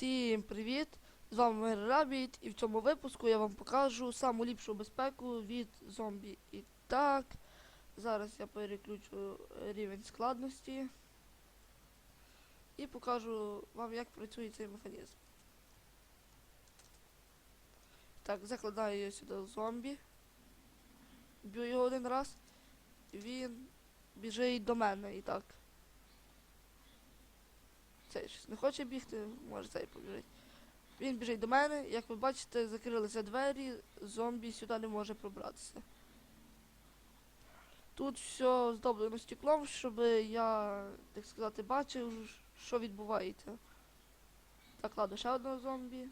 Всім привіт! З вами Рабіт, і в цьому випуску я вам покажу саму ліпшу безпеку від зомбі. І так, зараз я переключу рівень складності і покажу вам, як працює цей механізм. Так, закладаю я сюди зомбі. Б'ю його один раз. Він біжить до мене і так. Цей щось не хоче бігти, може цей побіжить. Він біжить до мене, як ви бачите, закрилися двері, зомбі сюди не може пробратися. Тут все здоблено стеклом, щоб я, так сказати, бачив, що відбувається. Так, кладу ще одного зомбі.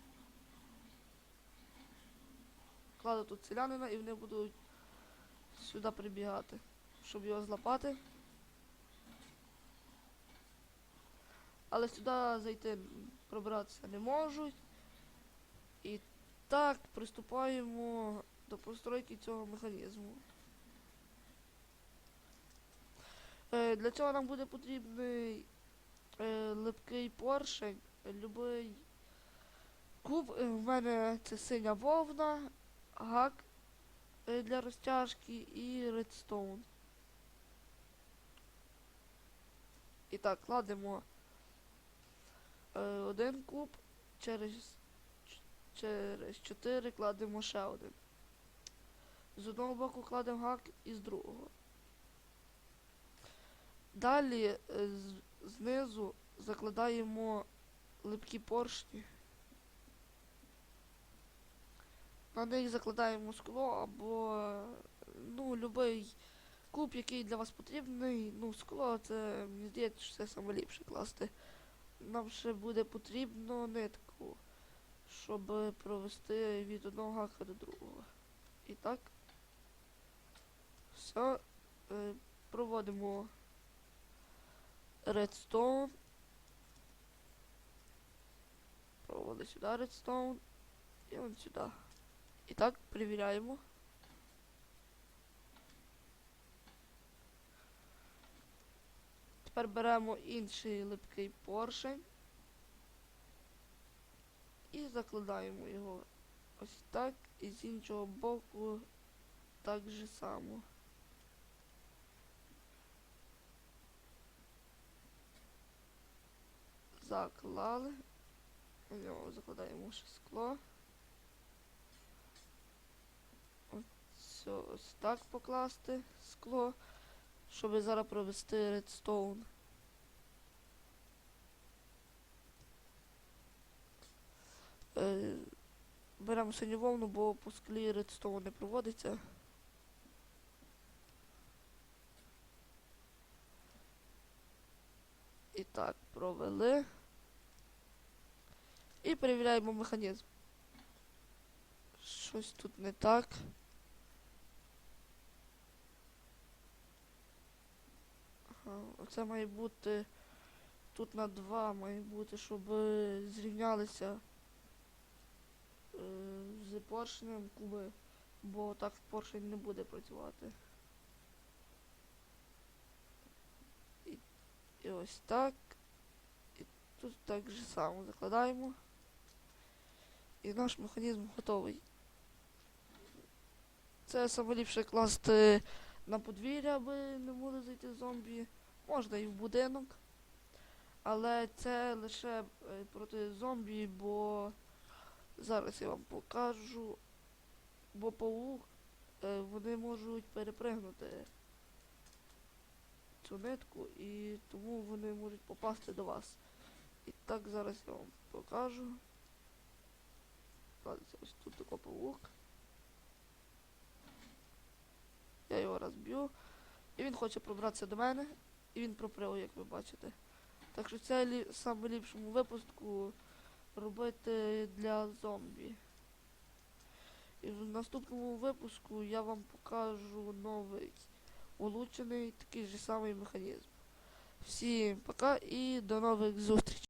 Кладу тут селянина і вони будуть сюди прибігати, щоб його злапати. Але сюди зайти пробратися не можуть. І так приступаємо до постройки цього механізму. Е, для цього нам буде потрібний е, липкий поршень, любий куб. Е, в мене це синя вовна, гак е, для розтяжки і редстоун. І так, кладемо один куб, через, через 4 кладемо ще один. З одного боку кладемо гак і з другого. Далі е, знизу закладаємо липкі поршні. На них закладаємо скло або е, ну, любий куб, який для вас потрібний. Ну, скло це мені здається, це саме класти. Нам ще буде потрібно нитку, щоб провести від одного гака до другого. І так. Все. Е, проводимо редстоун. Проводимо сюди редстоун. І от сюди. І так, перевіряємо. Тепер беремо інший липкий поршень і закладаємо його ось так, і з іншого боку так же само. Заклали. У нього закладаємо ще скло. Ось ось так покласти скло щоб зараз провести редстоун. Е, беремо синю вовну, бо по склі редстоун не проводиться. І так, провели. І перевіряємо механізм. Щось тут не так. Ага, Оце має бути тут на 2 має бути, щоб е, зрівнялися е, з поршнем куби, бо так поршень не буде працювати. І, і ось так. І тут так же само закладаємо. І наш механізм готовий. Це саме ліпше класти на подвір'я, аби не могли зайти зомбі. Можна і в будинок. Але це лише е, проти зомбі, бо зараз я вам покажу. Бо паук е, вони можуть перепригнути цю нитку і тому вони можуть попасти до вас. І так зараз я вам покажу. Ось тут такий паук. Я його розб'ю. І він хоче пробратися до мене. І він проприв, як ви бачите. Так що це лі... саме ліпшому випуску робити для зомбі. І в наступному випуску я вам покажу новий улучшений такий же самий механізм. Всім пока і до нових зустрічей.